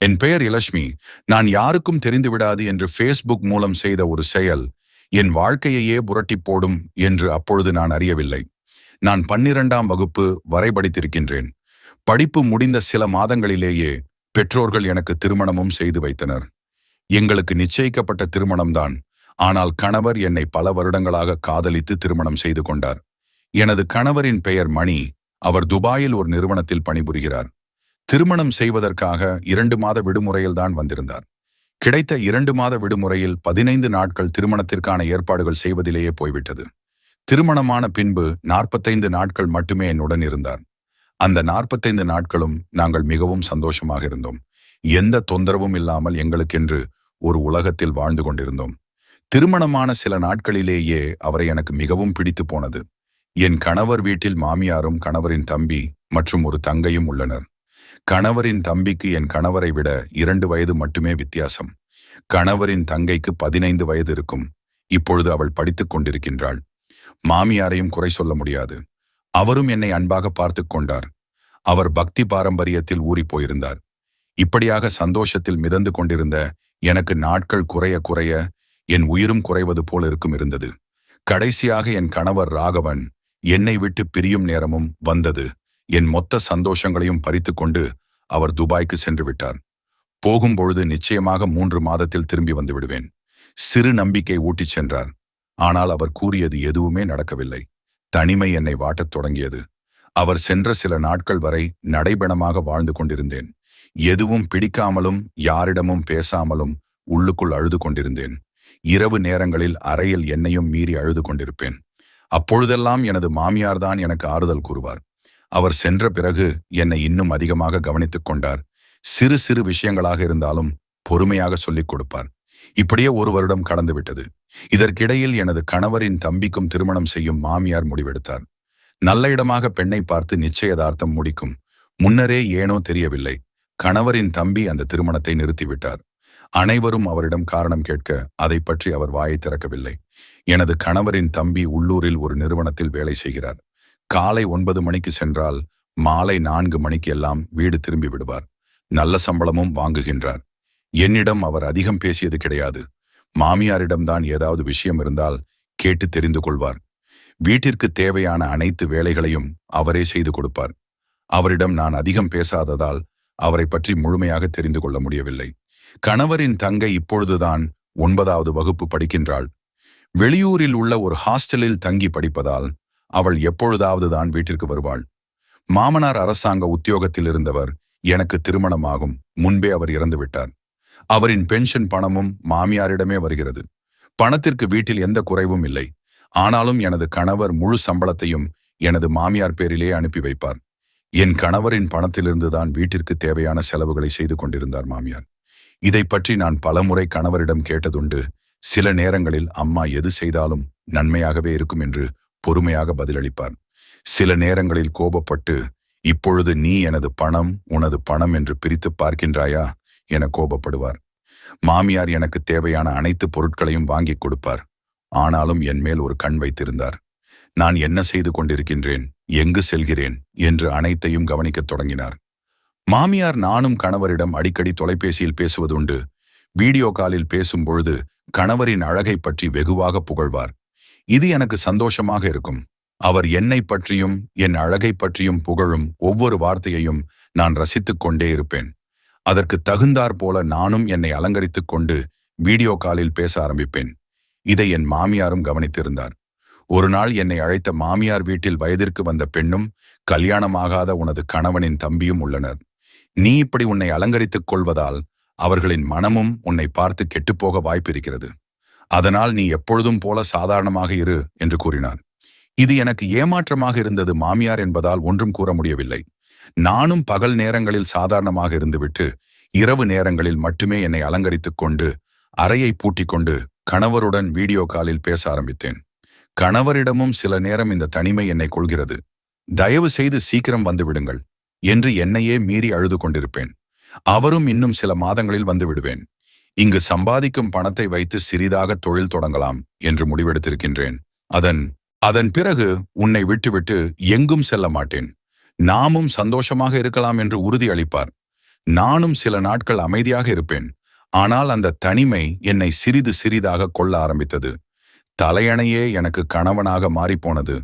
என் பெயர் இலட்சுமி நான் யாருக்கும் தெரிந்துவிடாது என்று ஃபேஸ்புக் மூலம் செய்த ஒரு செயல். என் வாழ்க்கையையே புரட்டி போடும் என்று அப்பொழுது நான் அறியவில்லை. நான் பன்னிரண்டாம் வகுப்பு வரைபடித்திருக்கின்றேன். படிப்பு முடிந்த சில மாதங்களிலேயே பெற்றோர்கள் எனக்கு திருமணமும் செய்து வைத்தனர். எங்களுக்கு நிச்சயிக்கப்பட்ட திருமணம்தான். ஆனால் கணவர் என்னை பல வருடங்களாக காதலித்து திருமணம் செய்து கொண்டார். எனது கணவரின் பெயர் மணி. அவர் துபாயில் ஒரு நிறுவனத்தில் பணிபுரிகிறார். திருமணம் செய்வதற்காக இரண்டு மாத விடுமுறையில் தான் வந்திருந்தார். கிடைத்த இரண்டு மாத விடுமுறையில் பதினைந்து நாட்கள் திருமணத்திற்கான ஏற்பாடுகள் செய்வதிலேயே போய்விட்டது. திருமணமான பின்பு நாற்பத்தைந்து நாட்கள் மட்டுமே என்னுடன் இருந்தார். அந்த நாற்பத்தைந்து நாட்களும் நாங்கள் மிகவும் சந்தோஷமாக இருந்தோம். எந்த தொந்தரவும் இல்லாமல் எங்களுக்கென்று ஒரு உலகத்தில் வாழ்ந்து கொண்டிருந்தோம். திருமணமான சில நாட்களிலேயே அவரை எனக்கு மிகவும் பிடித்து போனது. என் கணவர் வீட்டில் மாமியாரும் கணவரின் தம்பி மற்றும் ஒரு தங்கையும் உள்ளனர். கணவரின் தம்பிக்கு என் கணவரை விட இரண்டு வயது மட்டுமே வித்தியாசம். கணவரின் தங்கைக்கு பதினைந்து வயது இருக்கும். இப்பொழுது அவள் படித்துக் கொண்டிருக்கின்றாள். மாமியாரையும் குறை சொல்ல முடியாது. அவரும் என்னை அன்பாக பார்த்து கொண்டார். அவர் பக்தி பாரம்பரியத்தில் ஊறி போயிருந்தார். இப்படியாக சந்தோஷத்தில் மிதந்து கொண்டிருந்த எனக்கு நாட்கள் குறைய குறைய என் உயிரும் குறைவது போல் இருக்கும் இருந்தது. கடைசியாக என் கணவர் ராகவன் என்னை விட்டு பிரியும் நேரமும் வந்தது. என் மொத்த சந்தோஷங்களையும் பறித்து கொண்டு அவர் துபாய்க்கு சென்று விட்டார் போகும்பொழுது நிச்சயமாக மூன்று மாதத்தில் திரும்பி வந்து விடுவேன் சிறு நம்பிக்கை ஊட்டிச் சென்றார். ஆனால் அவர் கூறியது எதுவுமே நடக்கவில்லை. தனிமை என்னை வாட்டத் தொடங்கியது. அவர் சென்ற சில நாட்கள் வரை நடைபெணமாக வாழ்ந்து கொண்டிருந்தேன். எதுவும் பிடிக்காமலும் யாரிடமும் பேசாமலும் உள்ளுக்குள் அழுது கொண்டிருந்தேன். இரவு நேரங்களில் அறையில் என்னையும் மீறி அழுது கொண்டிருப்பேன். அப்பொழுதெல்லாம் எனது மாமியார்தான் எனக்கு ஆறுதல் கூறுவார். அவர் சென்ற பிறகு என்னை இன்னும் அதிகமாக கவனித்துக் கொண்டார். சிறு சிறு விஷயங்களாக இருந்தாலும் பொறுமையாக சொல்லிக் கொடுப்பார். இப்படியே ஒரு வருடம் கடந்துவிட்டது இதற்கிடையில் எனது கணவரின் தம்பிக்கும் திருமணம் செய்யும் மாமியார் முடிவெடுத்தார். நல்ல இடமாக பெண்ணை பார்த்து நிச்சயதார்த்தம் முடிக்கும். முன்னரே ஏனோ தெரியவில்லை. கணவரின் தம்பி அந்த திருமணத்தை நிறுத்திவிட்டார். அனைவரும் அவரிடம் காரணம் கேட்க அதை பற்றி அவர் வாயை திறக்கவில்லை. எனது கணவரின் தம்பி உள்ளூரில் ஒரு நிறுவனத்தில் வேலை செய்கிறார். காலை ஒன்பது மணிக்கு சென்றால் மாலை நான்கு மணிக்கு எல்லாம் வீடு திரும்பி விடுவார். நல்ல சம்பளமும் வாங்குகின்றார். என்னிடம் அவர் அதிகம் பேசியது கிடையாது. மாமியாரிடம்தான் ஏதாவது விஷயம் இருந்தால் கேட்டு தெரிந்து கொள்வார். வீட்டிற்கு தேவையான அனைத்து வேலைகளையும் அவரே செய்து கொடுப்பார். அவரிடம் நான் அதிகம் பேசாததால் அவரை பற்றி முழுமையாக தெரிந்து கொள்ள முடியவில்லை. கணவரின் தங்கை இப்பொழுதுதான் ஒன்பதாவது வகுப்பு படிக்கின்றாள். வெளியூரில் உள்ள ஒரு ஹாஸ்டலில் தங்கி படிப்பதால் அவள் எப்பொழுதாவது தான் வீட்டிற்கு வருவாள். மாமனார் அரசாங்க உத்தியோகத்தில் இருந்தவர் எனக்கு திருமணமாகும். முன்பே அவர் இறந்துவிட்டார் அவரின் பென்ஷன் பணமும் மாமியாரிடமே வருகிறது. பணத்திற்கு வீட்டில் எந்த குறைவும் இல்லை. ஆனாலும் எனது கணவர் முழு சம்பளத்தையும் எனது மாமியார் பேரிலே அனுப்பி வைப்பார். என் கணவரின் பணத்திலிருந்து தான் வீட்டிற்கு தேவையான செலவுகளை செய்து கொண்டிருந்தார் மாமியார். இதை பற்றி நான் பலமுறை கணவரிடம் கேட்டதுண்டு சில நேரங்களில் அம்மா எது செய்தாலும் நன்மையாகவே இருக்கும் என்று பொறுமையாக பதிலளிப்பார் சில நேரங்களில் கோபப்பட்டு இப்பொழுது நீ எனது பணம் உனது பணம் என்று பிரித்து பார்க்கின்றாயா? என கோபப்படுவார். மாமியார் எனக்கு தேவையான அனைத்து பொருட்களையும் வாங்கிக் கொடுப்பார். ஆனாலும் என் மேல் ஒரு கண் வைத்திருந்தார். நான் என்ன செய்து கொண்டிருக்கின்றேன்? எங்கு செல்கிறேன்? என்று அனைத்தையும் கவனிக்கத் தொடங்கினார். மாமியார் நானும் கணவரிடம் அடிக்கடி தொலைபேசியில் பேசுவதுண்டு. வீடியோ காலில் பேசும்பொழுது கணவரின் அழகை பற்றி வெகுவாக புகழ்வார். இது எனக்கு சந்தோஷமாக இருக்கும். அவர் என்னை பற்றியும் என் அழகை பற்றியும் புகழும் ஒவ்வொரு வார்த்தையையும் நான் ரசித்துக் கொண்டே இருப்பேன். அதற்கு தகுந்தாற் போல நானும் என்னை அலங்கரித்துக் கொண்டு வீடியோ காலில் பேச ஆரம்பிப்பேன். இதை என் மாமியாரும் கவனித்திருந்தார். ஒரு நாள் என்னை அழைத்த மாமியார் வீட்டில் வயதிற்கு வந்த பெண்ணும் கல்யாணமாகாத உனது கணவனின் தம்பியும் உள்ளனர். நீ இப்படி உன்னை அலங்கரித்துக் கொள்வதால் அவர்களின் மனமும் உன்னை பார்த்து கெட்டுப்போக வாய்ப்பிருக்கிறது. அதனால் நீ எப்பொழுதும் போல சாதாரணமாக இரு என்று கூறினார் இது எனக்கு ஏமாற்றமாக இருந்தது மாமியார் என்பதால் ஒன்றும் கூற முடியவில்லை. நானும் பகல் நேரங்களில் சாதாரணமாக இருந்துவிட்டு இரவு நேரங்களில் மட்டுமே என்னை அலங்கரித்துக் கொண்டு அறையை பூட்டிக் கொண்டு கணவருடன் வீடியோ காலில் பேச ஆரம்பித்தேன். கணவரிடமும் சில நேரம் இந்த தனிமை என்னை கொள்கிறது தயவு செய்து சீக்கிரம் வந்துவிடுங்கள் என்று என்னையே மீறி அழுது கொண்டிருப்பேன். அவரும் இன்னும் சில மாதங்களில் வந்து விடுவேன். இங்கு சம்பாதிக்கும் பணத்தை வைத்து சிறிதாக தொழில் தொடங்கலாம் என்று முடிவெடுத்திருக்கின்றேன். அதன் அதன் பிறகு உன்னை விட்டுவிட்டு எங்கும் செல்ல மாட்டேன். நாமும் சந்தோஷமாக இருக்கலாம் என்று உறுதி அளிப்பார். நானும் சில நாட்கள் அமைதியாக இருப்பேன். ஆனால் அந்த தனிமை என்னை சிறிது சிறிதாக கொள்ள ஆரம்பித்தது. தலையணையே எனக்கு கணவனாக மாறிப்போனது.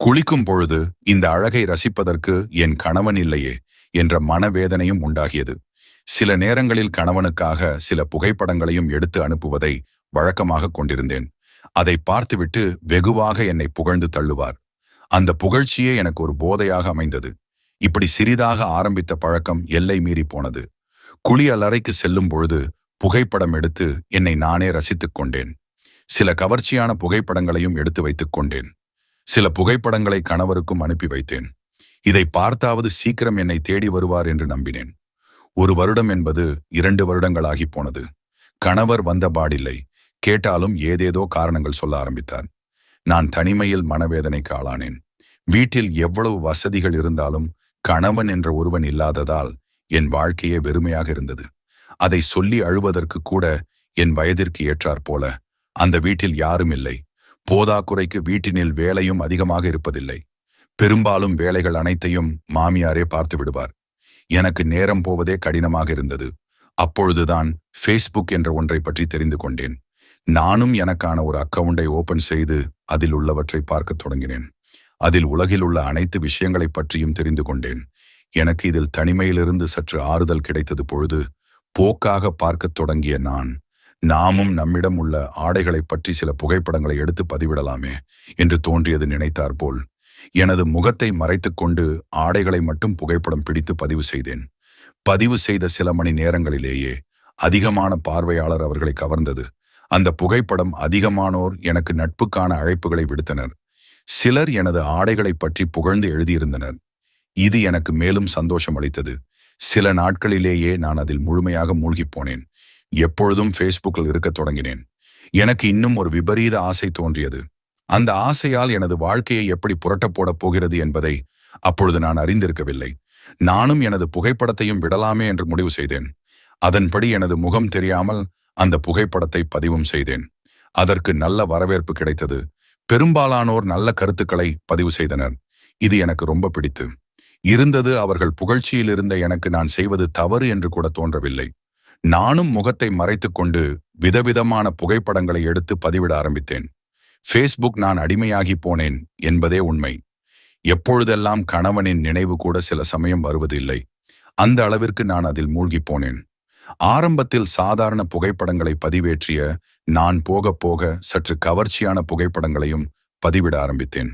குளிக்கும் பொழுது இந்த அழகை ரசிப்பதற்கு என் கணவன் இல்லையே என்ற மனவேதனையும் உண்டாகியது. சில நேரங்களில் கணவனுக்காக சில புகைப்படங்களையும் எடுத்து அனுப்புவதை வழக்கமாக கொண்டிருந்தேன். அதை பார்த்துவிட்டு வெகுவாக என்னை புகழ்ந்து தள்ளுவார். அந்த புகழ்ச்சியே எனக்கு ஒரு போதையாக அமைந்தது. இப்படி சிறிதாக ஆரம்பித்த பழக்கம் எல்லை மீறி போனது. குழி அலறைக்கு செல்லும் பொழுது புகைப்படம் எடுத்து என்னை நானே ரசித்துக் கொண்டேன். சில கவர்ச்சியான புகைப்படங்களையும் எடுத்து வைத்துக் கொண்டேன். சில புகைப்படங்களை கணவருக்கும் அனுப்பி வைத்தேன். இதை பார்த்தாவது சீக்கிரம் என்னை தேடி வருவார் என்று நம்பினேன். ஒரு வருடம் என்பது இரண்டு வருடங்களாகி போனது. கணவர் வந்த பாடில்லை. கேட்டாலும் ஏதேதோ காரணங்கள் சொல்ல ஆரம்பித்தார். நான் தனிமையில் மனவேதனைக்கு ஆளானேன். வீட்டில் எவ்வளவு வசதிகள் இருந்தாலும் கணவன் என்ற ஒருவன் இல்லாததால் என் வாழ்க்கையே வெறுமையாக இருந்தது. அதை சொல்லி அழுவதற்கு கூட என் வயதிற்கு ஏற்றாற் போல அந்த வீட்டில் யாரும் இல்லை. போதாக்குறைக்கு வீட்டினில் வேலையும் அதிகமாக இருப்பதில்லை. பெரும்பாலும் வேலைகள் அனைத்தையும் மாமியாரே பார்த்து விடுவார். எனக்கு நேரம் போவதே கடினமாக இருந்தது. அப்பொழுதுதான் ஃபேஸ்புக் என்ற ஒன்றை பற்றி தெரிந்து கொண்டேன். நானும் எனக்கான ஒரு அக்கவுண்டை ஓபன் செய்து அதில் உள்ளவற்றை பார்க்கத் தொடங்கினேன். அதில் உலகில் உள்ள அனைத்து விஷயங்களை பற்றியும் தெரிந்து கொண்டேன். எனக்கு இதில் தனிமையிலிருந்து சற்று ஆறுதல் கிடைத்தது பொழுது போக்காக பார்க்கத் தொடங்கிய நான் நாமும் நம்மிடம் உள்ள ஆடைகளைப் பற்றி சில புகைப்படங்களை எடுத்து பதிவிடலாமே என்று தோன்றியது நினைத்தாற்போல் எனது முகத்தை மறைத்துக்கொண்டு ஆடைகளை மட்டும் புகைப்படம் பிடித்து பதிவு செய்தேன். பதிவு செய்த சில மணி நேரங்களிலேயே அதிகமான பார்வையாளர் அவர்களை கவர்ந்தது. அந்த புகைப்படம் அதிகமானோர் எனக்கு நட்புக்கான அழைப்புகளை விடுத்தனர். சிலர் எனது ஆடைகளை பற்றி புகழ்ந்து எழுதியிருந்தனர். இது எனக்கு மேலும் சந்தோஷம் அளித்தது. சில நாட்களிலேயே நான் அதில் முழுமையாக மூழ்கிப் போனேன். எப்பொழுதும் ஃபேஸ்புக்கில் இருக்கத் தொடங்கினேன். எனக்கு இன்னும் ஒரு விபரீத ஆசை தோன்றியது. அந்த ஆசையால் எனது வாழ்க்கையை எப்படி புரட்டப் போடப் போகிறது என்பதை அப்பொழுது நான் அறிந்திருக்கவில்லை. நானும் எனது புகைப்படத்தையும் விடலாமே என்று முடிவு செய்தேன். அதன்படி எனது முகம் தெரியாமல் அந்த புகைப்படத்தை பதிவும் செய்தேன். அதற்கு நல்ல வரவேற்பு கிடைத்தது. பெரும்பாலானோர் நல்ல கருத்துக்களை பதிவு செய்தனர். இது எனக்கு ரொம்ப பிடித்து. இருந்தது அவர்கள் புகழ்ச்சியில் இருந்த எனக்கு நான் செய்வது தவறு என்று கூட தோன்றவில்லை. நானும் முகத்தை மறைத்துக்கொண்டு விதவிதமான புகைப்படங்களை எடுத்து பதிவிட ஆரம்பித்தேன். ஃபேஸ்புக் நான் அடிமையாகி போனேன் என்பதே உண்மை. எப்பொழுதெல்லாம் கணவனின் நினைவு கூட சில சமயம் வருவதில்லை அந்த அளவிற்கு நான் அதில் மூழ்கி போனேன். ஆரம்பத்தில் சாதாரண புகைப்படங்களை பதிவேற்றிய நான் போக போக சற்று கவர்ச்சியான புகைப்படங்களையும் பதிவிட ஆரம்பித்தேன்.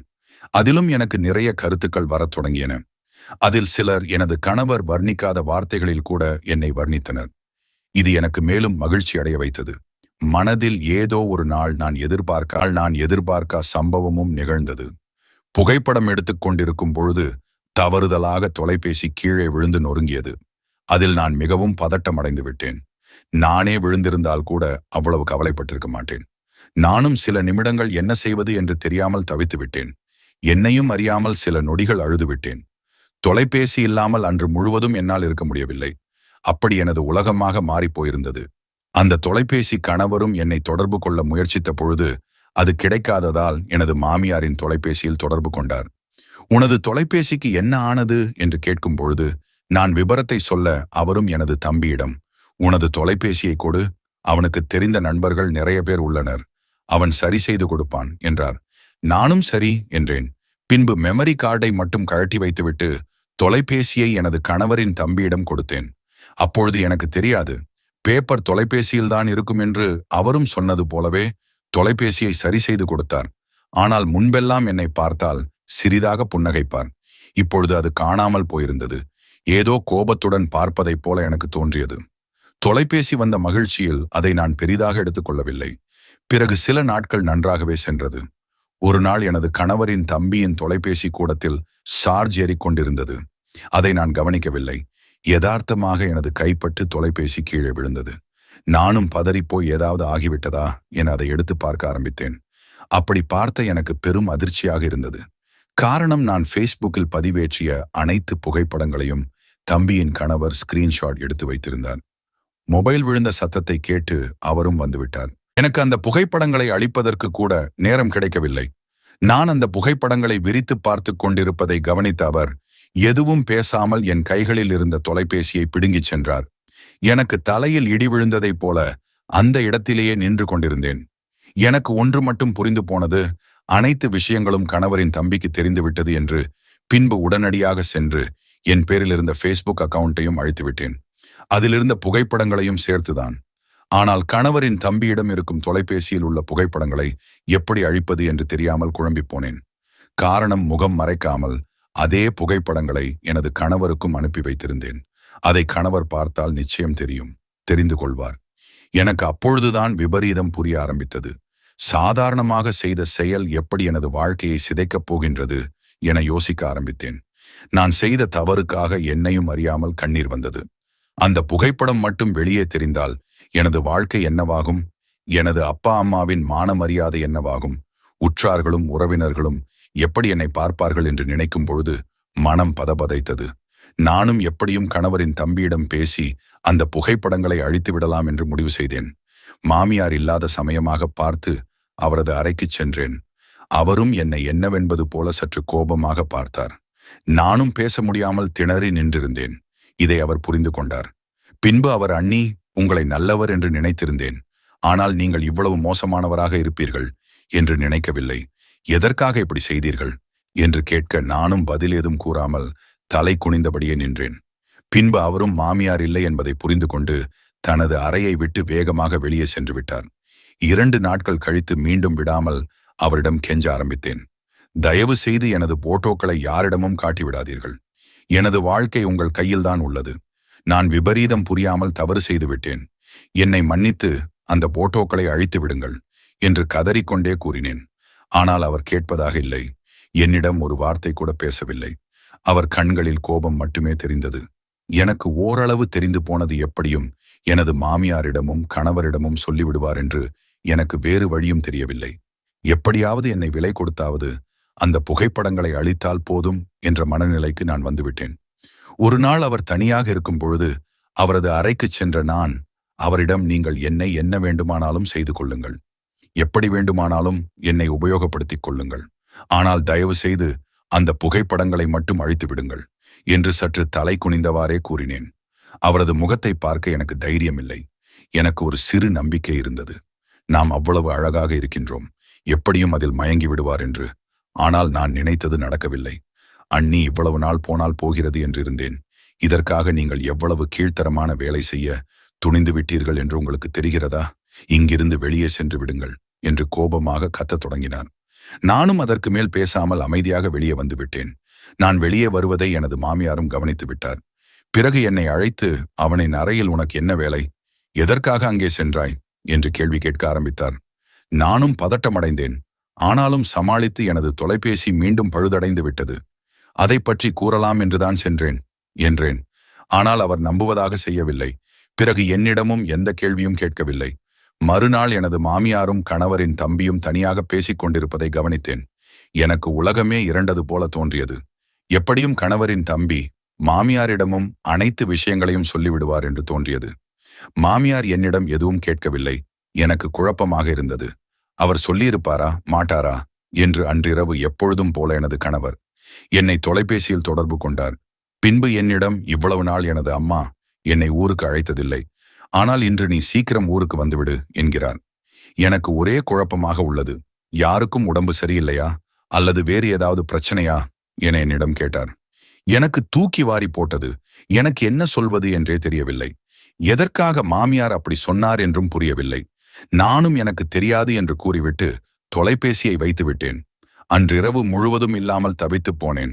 அதிலும் எனக்கு நிறைய கருத்துக்கள் வரத் தொடங்கியன. அதில் சிலர் எனது கணவர் வர்ணிக்காத வார்த்தைகளில் கூட என்னை வர்ணித்தனர். இது எனக்கு மேலும் மகிழ்ச்சி அடைய வைத்தது. மனதில் ஏதோ ஒரு நாள் நான் எதிர்பார்க்கால் நான் எதிர்பார்க்க சம்பவமும் நிகழ்ந்தது. புகைப்படம் எடுத்துக்கொண்டிருக்கும் பொழுது தவறுதலாக தொலைபேசி கீழே விழுந்து நொறுங்கியது. அதில் நான் மிகவும் பதட்டமடைந்து விட்டேன். நானே விழுந்திருந்தால் கூட அவ்வளவு கவலைப்பட்டிருக்க மாட்டேன். நானும் சில நிமிடங்கள் என்ன செய்வது என்று தெரியாமல் தவித்து விட்டேன். என்னையும் அறியாமல் சில நொடிகள் அழுது விட்டேன். தொலைபேசி இல்லாமல் அன்று முழுவதும் என்னால் இருக்க முடியவில்லை. அப்படி எனது உலகமாக மாறிப் போயிருந்தது. அந்த தொலைபேசி கணவரும் என்னை தொடர்பு கொள்ள முயற்சித்த பொழுது அது கிடைக்காததால் எனது மாமியாரின் தொலைபேசியில் தொடர்பு கொண்டார். உனது தொலைபேசிக்கு என்ன ஆனது? என்று கேட்கும் பொழுது நான் விபரத்தை சொல்ல அவரும் எனது தம்பியிடம் உனது தொலைபேசியை கொடு அவனுக்கு தெரிந்த நண்பர்கள் நிறைய பேர் உள்ளனர் அவன் சரி செய்து கொடுப்பான் என்றார். நானும் சரி என்றேன். பின்பு மெமரி கார்டை மட்டும் கழட்டி வைத்துவிட்டு தொலைபேசியை எனது கணவரின் தம்பியிடம் கொடுத்தேன். அப்பொழுது எனக்கு தெரியாது பேப்பர் தொலைபேசியில்தான் இருக்கும் என்று அவரும் சொன்னது போலவே தொலைபேசியை சரி செய்து கொடுத்தார். ஆனால் முன்பெல்லாம் என்னை பார்த்தால் சிறிதாக புன்னகைப்பார். இப்பொழுது அது காணாமல் போயிருந்தது. ஏதோ கோபத்துடன் பார்ப்பதைப் போல எனக்கு தோன்றியது. தொலைபேசி வந்த மகிழ்ச்சியில் அதை நான் பெரிதாக எடுத்துக்கொள்ளவில்லை. பிறகு சில நாட்கள் நன்றாகவே சென்றது. ஒரு நாள் எனது கணவரின் தம்பியின் தொலைபேசி கூடத்தில் சார்ஜ் ஏறிக்கொண்டிருந்தது. அதை நான் கவனிக்கவில்லை. யதார்த்தமாக எனது கைப்பட்டு தொலைபேசி கீழே விழுந்தது. நானும் பதறிப்போய் ஏதாவது ஆகிவிட்டதா என அதை எடுத்து பார்க்க ஆரம்பித்தேன். அப்படி பார்த்த எனக்கு பெரும் அதிர்ச்சியாக இருந்தது. காரணம் நான் ஃபேஸ்புக்கில் பதிவேற்றிய அனைத்து புகைப்படங்களையும் தம்பியின் கணவர் ஸ்கிரீன்ஷாட் எடுத்து வைத்திருந்தார். மொபைல் விழுந்த சத்தத்தை கேட்டு அவரும் வந்துவிட்டார். எனக்கு அந்த புகைப்படங்களை அளிப்பதற்கு கூட நேரம் கிடைக்கவில்லை. நான் அந்த புகைப்படங்களை விரித்து பார்த்து கொண்டிருப்பதை கவனித்த அவர் எதுவும் பேசாமல் என் கைகளில் இருந்த தொலைபேசியை பிடுங்கிச் சென்றார். எனக்கு தலையில் இடி விழுந்ததைப் போல அந்த இடத்திலேயே நின்று கொண்டிருந்தேன். எனக்கு ஒன்று மட்டும் புரிந்து போனது அனைத்து விஷயங்களும் கணவரின் தம்பிக்கு தெரிந்துவிட்டது என்று பின்பு உடனடியாக சென்று என் பேரில் இருந்த ஃபேஸ்புக் அக்கவுண்ட்டையும் அழித்துவிட்டேன். அதிலிருந்த புகைப்படங்களையும் சேர்த்துதான். ஆனால் கணவரின் தம்பியிடம் இருக்கும் தொலைபேசியில் உள்ள புகைப்படங்களை எப்படி அழிப்பது என்று தெரியாமல் குழம்பிப் போனேன். காரணம் முகம் மறைக்காமல் அதே புகைப்படங்களை எனது கணவருக்கும் அனுப்பி வைத்திருந்தேன். அதை கணவர் பார்த்தால் நிச்சயம் தெரியும். தெரிந்து கொள்வார். எனக்கு அப்பொழுதுதான் விபரீதம் புரிய ஆரம்பித்தது. சாதாரணமாக செய்த செயல் எப்படி எனது வாழ்க்கையை சிதைக்கப் போகின்றது என யோசிக்க ஆரம்பித்தேன். நான் செய்த தவறுக்காக என்னையும் அறியாமல் கண்ணீர் வந்தது. அந்த புகைப்படம் மட்டும் வெளியே தெரிந்தால் எனது வாழ்க்கை என்னவாகும்? எனது அப்பா அம்மாவின் மான மரியாதை என்னவாகும்? உற்றார்களும் உறவினர்களும் எப்படி என்னை பார்ப்பார்கள் என்று நினைக்கும் பொழுது மனம் பதபதைத்தது. நானும் எப்படியும் கணவரின் தம்பியிடம் பேசி அந்த புகைப்படங்களை அழித்து விடலாம் என்று முடிவு செய்தேன். மாமியார் இல்லாத சமயமாக பார்த்து அவரது அறைக்குச் சென்றேன். அவரும் என்னை என்னவென்பது போல சற்று கோபமாக பார்த்தார். நானும் பேச முடியாமல் திணறி நின்றிருந்தேன். இதை அவர் புரிந்து கொண்டார். பின்பு அவர் அண்ணி உங்களை நல்லவர் என்று நினைத்திருந்தேன். ஆனால் நீங்கள் இவ்வளவு மோசமானவராக இருப்பீர்கள் என்று நினைக்கவில்லை. எதற்காக இப்படி செய்தீர்கள்? என்று கேட்க நானும் பதில் ஏதும் கூறாமல் தலை குனிந்தபடியே நின்றேன். பின்பு அவரும் மாமியார் இல்லை என்பதை புரிந்து கொண்டு தனது அறையை விட்டு வேகமாக வெளியே சென்று விட்டார். இரண்டு நாட்கள் கழித்து மீண்டும் விடாமல் அவரிடம் கெஞ்ச ஆரம்பித்தேன். தயவு செய்து எனது போட்டோக்களை யாரிடமும் காட்டிவிடாதீர்கள் எனது வாழ்க்கை உங்கள் கையில்தான் உள்ளது. நான் விபரீதம் புரியாமல் தவறு செய்து விட்டேன். என்னை மன்னித்து அந்த போட்டோக்களை அழித்து விடுங்கள் என்று கதறிக்கொண்டே கூறினேன். ஆனால் அவர் கேட்பதாக இல்லை. என்னிடம் ஒரு வார்த்தை கூட பேசவில்லை. அவர் கண்களில் கோபம் மட்டுமே தெரிந்தது. எனக்கு ஓரளவு தெரிந்து போனது எப்படியும் எனது மாமியாரிடமும் கணவரிடமும் சொல்லிவிடுவார் என்று எனக்கு வேறு வழியும் தெரியவில்லை. எப்படியாவது என்னை விலை கொடுத்தாவது அந்த புகைப்படங்களை அழித்தால் போதும் என்ற மனநிலைக்கு நான் வந்துவிட்டேன். ஒரு நாள் அவர் தனியாக இருக்கும் பொழுது அவரது அறைக்குச் சென்ற நான் அவரிடம் நீங்கள் என்னை என்ன வேண்டுமானாலும் செய்து கொள்ளுங்கள். எப்படி வேண்டுமானாலும் என்னை உபயோகப்படுத்திக் கொள்ளுங்கள். ஆனால் தயவு செய்து அந்த புகைப்படங்களை மட்டும் அழித்து விடுங்கள் என்று சற்று தலை குனிந்தவாறே கூறினேன். அவரது முகத்தை பார்க்க எனக்கு தைரியமில்லை. எனக்கு ஒரு சிறு நம்பிக்கை இருந்தது. நாம் அவ்வளவு அழகாக இருக்கின்றோம். எப்படியும் அதில் மயங்கி விடுவார் என்று. ஆனால் நான் நினைத்தது நடக்கவில்லை. அண்ணி இவ்வளவு நாள் போனால் போகிறது என்றிருந்தேன் இதற்காக நீங்கள் எவ்வளவு கீழ்த்தரமான வேலை செய்ய துணிந்து விட்டீர்கள் என்று உங்களுக்கு தெரிகிறதா? இங்கிருந்து வெளியே சென்று விடுங்கள். என்று கோபமாக கத்தத் தொடங்கினார் நானும் அதற்கு மேல் பேசாமல் அமைதியாக வெளியே வந்து விட்டேன் நான் வெளியே வருவதை எனது மாமியாரும் கவனித்து விட்டார். பிறகு என்னை அழைத்து அவனின் அறையில் உனக்கு என்ன வேலை? எதற்காக அங்கே சென்றாய்? என்று கேள்வி கேட்க ஆரம்பித்தார். நானும் பதட்டமடைந்தேன். ஆனாலும் சமாளித்து எனது தொலைபேசி மீண்டும் பழுதடைந்து விட்டது. அதை பற்றி கூறலாம் என்றுதான் சென்றேன் என்றேன். ஆனால் அவர் நம்புவதாக செய்யவில்லை. பிறகு என்னிடமும் எந்த கேள்வியும் கேட்கவில்லை. மறுநாள் எனது மாமியாரும் கணவரின் தம்பியும் தனியாக பேசிக் கொண்டிருப்பதை கவனித்தேன். எனக்கு உலகமே இரண்டது போல தோன்றியது. எப்படியும் கணவரின் தம்பி மாமியாரிடமும் அனைத்து விஷயங்களையும் சொல்லிவிடுவார் என்று தோன்றியது. மாமியார் என்னிடம் எதுவும் கேட்கவில்லை. எனக்கு குழப்பமாக இருந்தது. அவர் சொல்லியிருப்பாரா மாட்டாரா என்று அன்றிரவு எப்பொழுதும் போல எனது கணவர் என்னை தொலைபேசியில் தொடர்பு கொண்டார். பின்பு என்னிடம் இவ்வளவு நாள் எனது அம்மா என்னை ஊருக்கு அழைத்ததில்லை. ஆனால் இன்று நீ சீக்கிரம் ஊருக்கு வந்துவிடு என்கிறார். எனக்கு ஒரே குழப்பமாக உள்ளது. யாருக்கும் உடம்பு சரியில்லையா? அல்லது வேறு ஏதாவது பிரச்சனையா? என என்னிடம் கேட்டார். எனக்கு தூக்கி வாரி போட்டது. எனக்கு என்ன சொல்வது என்றே தெரியவில்லை. எதற்காக மாமியார் அப்படி சொன்னார் என்றும் புரியவில்லை. நானும் எனக்கு தெரியாது என்று கூறிவிட்டு தொலைபேசியை வைத்துவிட்டேன். அன்றிரவு முழுவதும் இல்லாமல் தவித்துப் போனேன்.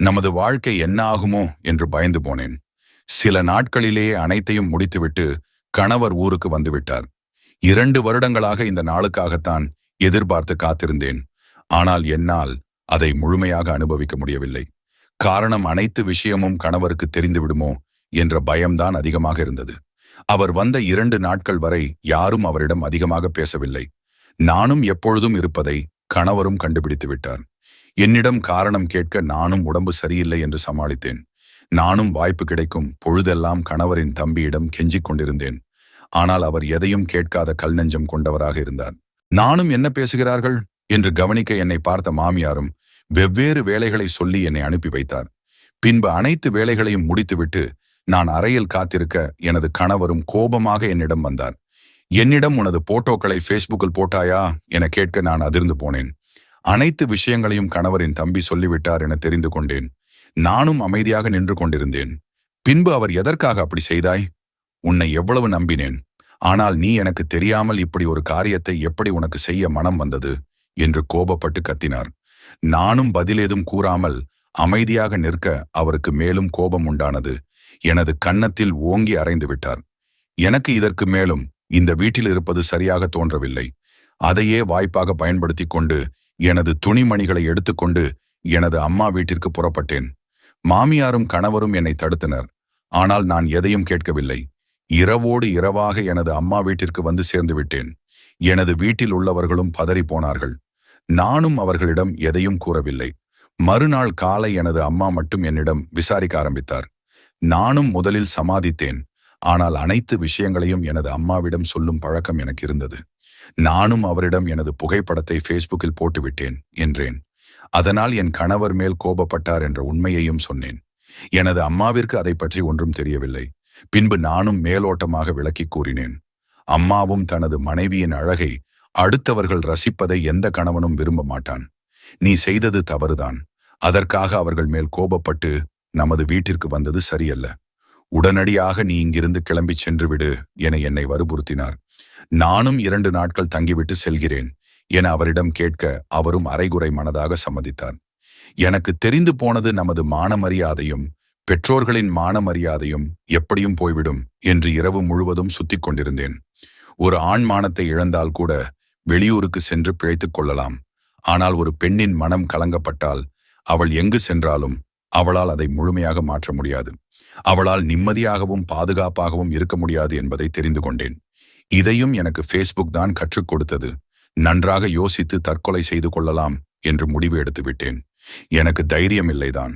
நமது வாழ்க்கை என்ன ஆகுமோ என்று பயந்து போனேன். சில நாட்களிலேயே அனைத்தையும் முடித்துவிட்டு கணவர் ஊருக்கு வந்துவிட்டார். இரண்டு வருடங்களாக இந்த நாளுக்காகத்தான் எதிர்பார்த்து காத்திருந்தேன். ஆனால் என்னால் அதை முழுமையாக அனுபவிக்க முடியவில்லை. காரணம் அனைத்து விஷயமும் கணவருக்கு தெரிந்துவிடுமோ என்ற பயம்தான் அதிகமாக இருந்தது. அவர் வந்த இரண்டு நாட்கள் வரை யாரும் அவரிடம் அதிகமாக பேசவில்லை. நானும் எப்பொழுதும் இருப்பதை கணவரும் கண்டுபிடித்து விட்டார் என்னிடம் காரணம் கேட்க நானும் உடம்பு சரியில்லை என்று சமாளித்தேன். நானும் வாய்ப்பு கிடைக்கும் பொழுதெல்லாம் கணவரின் தம்பியிடம் கெஞ்சிக் கொண்டிருந்தேன். ஆனால் அவர் எதையும் கேட்காத கல் நெஞ்சம் கொண்டவராக இருந்தார். நானும் என்ன பேசுகிறார்கள்? என்று கவனிக்க என்னை பார்த்த மாமியாரும் வெவ்வேறு வேலைகளை சொல்லி என்னை அனுப்பி வைத்தார். பின்பு அனைத்து வேலைகளையும் முடித்துவிட்டு நான் அறையில் காத்திருக்க எனது கணவரும் கோபமாக என்னிடம் வந்தார். என்னிடம் உனது போட்டோக்களை ஃபேஸ்புக்கில் போட்டாயா? என கேட்க நான் அதிர்ந்து போனேன். அனைத்து விஷயங்களையும் கணவரின் தம்பி சொல்லிவிட்டார் என தெரிந்து கொண்டேன். நானும் அமைதியாக நின்று கொண்டிருந்தேன். பின்பு அவர் எதற்காக அப்படி செய்தாய்? உன்னை எவ்வளவு நம்பினேன். ஆனால் நீ எனக்கு தெரியாமல் இப்படி ஒரு காரியத்தை எப்படி உனக்கு செய்ய மனம் வந்தது? என்று கோபப்பட்டு கத்தினார். நானும் பதிலேதும் கூறாமல் அமைதியாக நிற்க அவருக்கு மேலும் கோபம் உண்டானது. எனது கன்னத்தில் ஓங்கி அரைந்து விட்டார். எனக்கு இதற்கு மேலும் இந்த வீட்டில் இருப்பது சரியாக தோன்றவில்லை. அதையே வாய்ப்பாக பயன்படுத்திக் கொண்டு எனது துணிமணிகளை எடுத்துக்கொண்டு எனது அம்மா வீட்டிற்கு புறப்பட்டேன். மாமியாரும் கணவரும் என்னை தடுத்தனர். ஆனால் நான் எதையும் கேட்கவில்லை. இரவோடு இரவாக எனது அம்மா வீட்டிற்கு வந்து சேர்ந்து விட்டேன். எனது வீட்டில் உள்ளவர்களும் பதறி போனார்கள். நானும் அவர்களிடம் எதையும் கூறவில்லை. மறுநாள் காலை எனது அம்மா மட்டும் என்னிடம் விசாரிக்க ஆரம்பித்தார். நானும் முதலில் சமாதித்தேன். ஆனால் அனைத்து விஷயங்களையும் எனது அம்மாவிடம் சொல்லும் பழக்கம் எனக்கு இருந்தது. நானும் அவரிடம் எனது புகைப்படத்தை ஃபேஸ்புக்கில் போட்டுவிட்டேன் என்றேன். அதனால் என் கணவர் மேல் கோபப்பட்டார் என்ற உண்மையையும் சொன்னேன். எனது அம்மாவிற்கு அதை பற்றி ஒன்றும் தெரியவில்லை. பின்பு நானும் மேலோட்டமாக விளக்கிக் கூறினேன். அம்மாவும் தனது மனைவியின் அழகை அடுத்தவர்கள் ரசிப்பதை எந்த கணவனும் விரும்ப மாட்டான். நீ செய்தது தவறுதான். அதற்காக அவர்கள் மேல் கோபப்பட்டு நமது வீட்டிற்கு வந்தது சரியல்ல. உடனடியாக நீ இங்கிருந்து கிளம்பிச் சென்று விடு என என்னை வற்புறுத்தினார். நானும் இரண்டு நாட்கள் தங்கிவிட்டு செல்கிறேன். என அவரிடம் கேட்க அவரும் அரைகுறை மனதாக சம்மதித்தார். எனக்கு தெரிந்து போனது நமது மானமரியாதையும் பெற்றோர்களின் மானமரியாதையும் எப்படியும் போய்விடும் என்று இரவு முழுவதும் சுத்திக் கொண்டிருந்தேன். ஒரு ஆண் மானத்தை இழந்தால் கூட வெளியூருக்கு சென்று பிழைத்துக் கொள்ளலாம். ஆனால் ஒரு பெண்ணின் மனம் கலங்கப்பட்டால் அவள் எங்கு சென்றாலும் அவளால் அதை முழுமையாக மாற்ற முடியாது. அவளால் நிம்மதியாகவும் பாதுகாப்பாகவும் இருக்க முடியாது என்பதை தெரிந்து கொண்டேன். இதையும் எனக்கு ஃபேஸ்புக் தான் கற்றுக் கொடுத்தது. நன்றாக யோசித்து தற்கொலை செய்து கொள்ளலாம் என்று முடிவு எடுத்து விட்டேன் எனக்கு தைரியம் இல்லைதான்.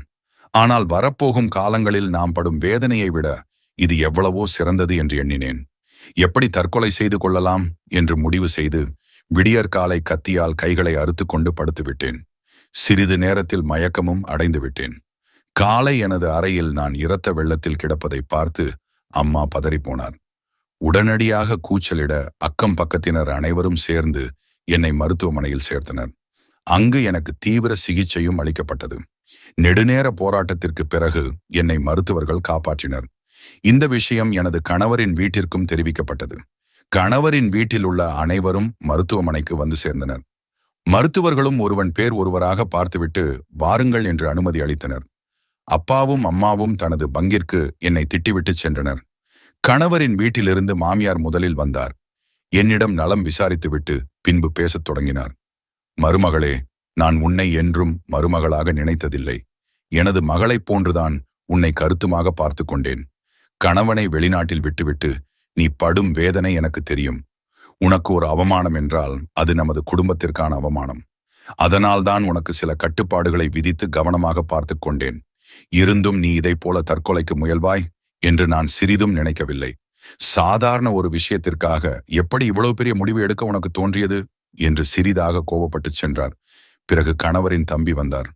ஆனால் வரப்போகும் காலங்களில் நாம் படும் வேதனையை விட இது எவ்வளவோ சிறந்தது என்று எண்ணினேன். எப்படி தற்கொலை செய்து கொள்ளலாம் என்று முடிவு செய்து விடியற்காலை கத்தியால் கைகளை அறுத்து கொண்டு படுத்துவிட்டேன். சிறிது நேரத்தில் மயக்கமும் அடைந்து விட்டேன் காலை எனது அறையில் நான் இரத்த வெள்ளத்தில் கிடப்பதை பார்த்து அம்மா பதறிப்போனார். உடனடியாக கூச்சலிட அக்கம் பக்கத்தினர் அனைவரும் சேர்ந்து என்னை மருத்துவமனையில் சேர்த்தனர். அங்கு எனக்கு தீவிர சிகிச்சையும் அளிக்கப்பட்டது. நெடுநேர போராட்டத்திற்கு பிறகு என்னை மருத்துவர்கள் காப்பாற்றினர். இந்த விஷயம் எனது கணவரின் வீட்டிற்கும் தெரிவிக்கப்பட்டது. கணவரின் வீட்டில் உள்ள அனைவரும் மருத்துவமனைக்கு வந்து சேர்ந்தனர். மருத்துவர்களும் ஒருவன் பேர் ஒருவராக பார்த்துவிட்டு வாருங்கள் என்று அனுமதி அளித்தனர். அப்பாவும் அம்மாவும் தனது பங்கிற்கு என்னை திட்டிவிட்டு சென்றனர். கணவரின் வீட்டிலிருந்து மாமியார் முதலில் வந்தார். என்னிடம் நலம் விசாரித்துவிட்டு பின்பு பேசத் தொடங்கினார். மருமகளே நான் உன்னை என்றும் மருமகளாக நினைத்ததில்லை. எனது மகளைப் போன்றுதான் உன்னை கருத்துமாக பார்த்து கொண்டேன். கணவனை வெளிநாட்டில் விட்டுவிட்டு நீ படும் வேதனை எனக்கு தெரியும். உனக்கு ஒரு அவமானம் என்றால் அது நமது குடும்பத்திற்கான அவமானம். அதனால்தான் உனக்கு சில கட்டுப்பாடுகளை விதித்து கவனமாக பார்த்து கொண்டேன். இருந்தும் நீ இதைப் போல தற்கொலைக்கு முயல்வாய் என்று நான் சிறிதும் நினைக்கவில்லை. சாதாரண ஒரு விஷயத்திற்காக எப்படி இவ்வளவு பெரிய முடிவு எடுக்க உனக்கு தோன்றியது? என்று சிறிதாக கோபப்பட்டு சென்றார். பிறகு கணவரின் தம்பி வந்தார்.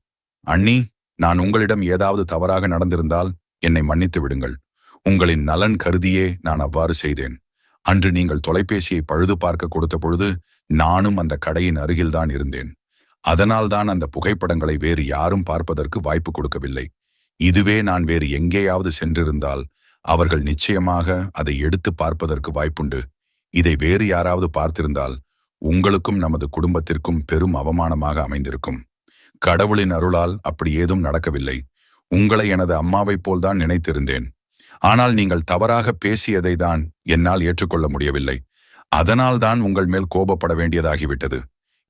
அண்ணி நான் உங்களிடம் ஏதாவது தவறாக நடந்திருந்தால் என்னை மன்னித்து விடுங்கள். உங்களின் நலன் கருதியே நான் அவ்வாறு செய்தேன். அன்று நீங்கள் தொலைபேசியை பழுது பார்க்க கொடுத்த பொழுது நானும் அந்த கடையின் அருகில்தான் இருந்தேன். அதனால்தான் அந்த புகைப்படங்களை வேறு யாரும் பார்ப்பதற்கு வாய்ப்பு கொடுக்கவில்லை. இதுவே நான் வேறு எங்கேயாவது சென்றிருந்தால் அவர்கள் நிச்சயமாக அதை எடுத்து பார்ப்பதற்கு வாய்ப்புண்டு. இதை வேறு யாராவது பார்த்திருந்தால் உங்களுக்கும் நமது குடும்பத்திற்கும் பெரும் அவமானமாக அமைந்திருக்கும். கடவுளின் அருளால் அப்படி ஏதும் நடக்கவில்லை. உங்களை எனது அம்மாவைப் போல்தான் நினைத்திருந்தேன். ஆனால் நீங்கள் தவறாக பேசியதை தான் என்னால் ஏற்றுக்கொள்ள முடியவில்லை. அதனால்தான் உங்கள் மேல் கோபப்பட வேண்டியதாகிவிட்டது.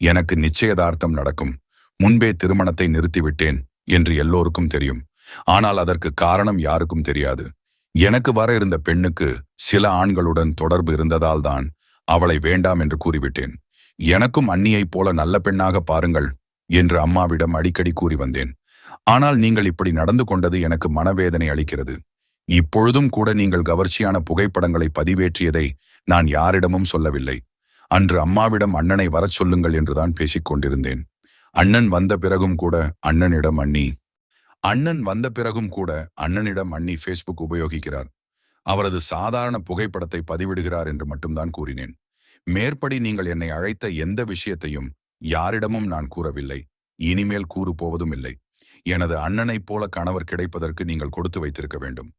எனக்கு நிச்சயதார்த்தம் நடக்கும். முன்பே திருமணத்தை நிறுத்திவிட்டேன் என்று எல்லோருக்கும் தெரியும். ஆனால் அதற்கு காரணம் யாருக்கும் தெரியாது. எனக்கு வர இருந்த பெண்ணுக்கு சில ஆண்களுடன் தொடர்பு இருந்ததால் தான் அவளை வேண்டாம் என்று கூறிவிட்டேன். எனக்கும் அன்னியைப் போல நல்ல பெண்ணாக பாருங்கள் என்று அம்மாவிடம் அடிக்கடி கூறி வந்தேன். ஆனால் நீங்கள் இப்படி நடந்து கொண்டது எனக்கு மனவேதனை அளிக்கிறது. இப்பொழுதும் கூட நீங்கள் கவர்ச்சியான புகைப்படங்களை பதிவேற்றியதை நான் யாரிடமும் சொல்லவில்லை. அன்று அம்மாவிடம் அண்ணனை வரச் சொல்லுங்கள் என்றுதான் பேசிக் கொண்டிருந்தேன் அண்ணன் வந்த பிறகும் கூட அண்ணனிடம் அண்ணி அண்ணன் வந்த பிறகும் கூட அண்ணனிடம் அண்ணி ஃபேஸ்புக் உபயோகிக்கிறார். அவரது சாதாரண புகைப்படத்தை பதிவிடுகிறார் என்று மட்டும்தான் கூறினேன். மேற்படி நீங்கள் என்னை அழைத்த எந்த விஷயத்தையும் யாரிடமும் நான் கூறவில்லை. இனிமேல் கூறு போவதும் இல்லை. எனது அண்ணனைப் போல கணவர் கிடைப்பதற்கு நீங்கள் கொடுத்து வைத்திருக்க வேண்டும்.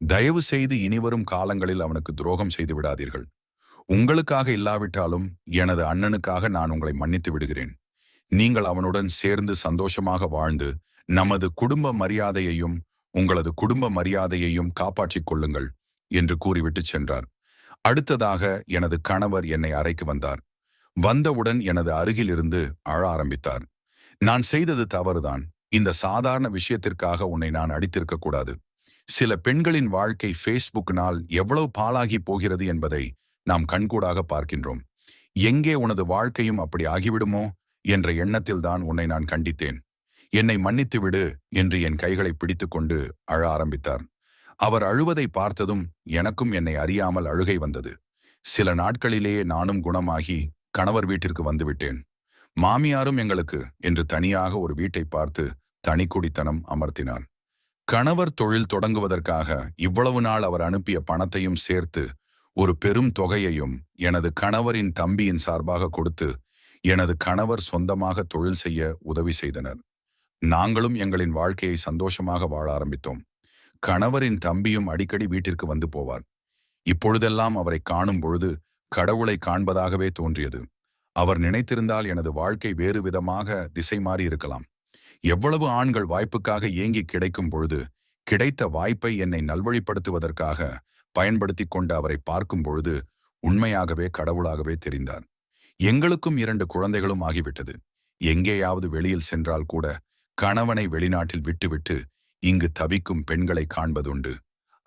தயவு செய்து இனிவரும் காலங்களில் அவனுக்கு துரோகம் செய்து விடாதீர்கள். உங்களுக்காக இல்லாவிட்டாலும் எனது அண்ணனுக்காக நான் உங்களை மன்னித்து விடுகிறேன். நீங்கள் அவனுடன் சேர்ந்து சந்தோஷமாக வாழ்ந்து நமது குடும்ப மரியாதையையும் உங்களது குடும்ப மரியாதையையும் காப்பாற்றிக் கொள்ளுங்கள் என்று கூறிவிட்டு சென்றார். அடுத்ததாக எனது கணவர் என்னை அறைக்கு வந்தார். வந்தவுடன் எனது அருகிலிருந்து அழ ஆரம்பித்தார். நான் செய்தது தவறுதான். இந்த சாதாரண விஷயத்திற்காக உன்னை நான் அடித்திருக்க கூடாது. சில பெண்களின் வாழ்க்கை ஃபேஸ்புக்கினால் எவ்வளவு பாலாகி போகிறது என்பதை நாம் கண்கூடாக பார்க்கின்றோம். எங்கே உனது வாழ்க்கையும் அப்படி ஆகிவிடுமோ? என்ற எண்ணத்தில்தான் உன்னை நான் கண்டித்தேன். என்னை மன்னித்து விடு என்று என் கைகளை பிடித்துக்கொண்டு அழ ஆரம்பித்தார். அவர் அழுவதை பார்த்ததும் எனக்கும் என்னை அறியாமல் அழுகை வந்தது. சில நாட்களிலேயே நானும் குணமாகி கணவர் வீட்டிற்கு வந்துவிட்டேன். மாமியாரும் எங்களுக்கு என்று தனியாக ஒரு வீட்டை பார்த்து தனிக்குடித்தனம் அமர்த்தினார். கணவர் தொழில் தொடங்குவதற்காக இவ்வளவு நாள் அவர் அனுப்பிய பணத்தையும் சேர்த்து ஒரு பெரும் தொகையையும் எனது கணவரின் தம்பியின் சார்பாக கொடுத்து எனது கணவர் சொந்தமாக தொழில் செய்ய உதவி செய்தனர். நாங்களும் எங்களின் வாழ்க்கையை சந்தோஷமாக வாழ ஆரம்பித்தோம். கணவரின் தம்பியும் அடிக்கடி வீட்டிற்கு வந்து போவார். இப்பொழுதெல்லாம் அவரை காணும் பொழுது கடவுளை காண்பதாகவே தோன்றியது. அவர் நினைத்திருந்தால் எனது வாழ்க்கை வேறு விதமாக திசை மாறி இருக்கலாம். எவ்வளவு ஆண்கள் வாய்ப்புக்காக ஏங்கி கிடைக்கும் பொழுது கிடைத்த வாய்ப்பை என்னை நல்வழிப்படுத்துவதற்காக பயன்படுத்தி கொண்டு அவரை பார்க்கும் பொழுது உண்மையாகவே கடவுளாகவே தெரிந்தார். எங்களுக்கும் இரண்டு குழந்தைகளும் ஆகிவிட்டது. எங்கேயாவது வெளியில் சென்றால் கூட கணவனை வெளிநாட்டில் விட்டுவிட்டு இங்கு தவிக்கும் பெண்களை காண்பதுண்டு.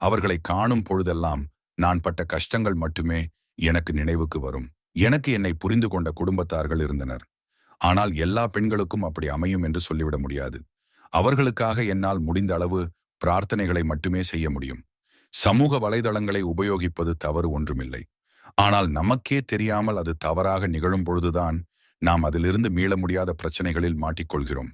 அவர்களை காணும் பொழுதெல்லாம் நான் பட்ட கஷ்டங்கள் மட்டுமே எனக்கு நினைவுக்கு வரும். எனக்கு என்னை புரிந்து கொண்ட குடும்பத்தார்கள் இருந்தனர். ஆனால் எல்லா பெண்களுக்கும் அப்படி அமையும் என்று சொல்லிவிட முடியாது. அவர்களுக்காக என்னால் முடிந்த அளவு பிரார்த்தனைகளை மட்டுமே செய்ய முடியும். சமூக வலைதளங்களை உபயோகிப்பது தவறு ஒன்றுமில்லை. ஆனால் நமக்கே தெரியாமல் அது தவறாக நிகழும் பொழுதுதான் நாம் அதிலிருந்து மீள முடியாத பிரச்சனைகளில் மாட்டிக்கொள்கிறோம்.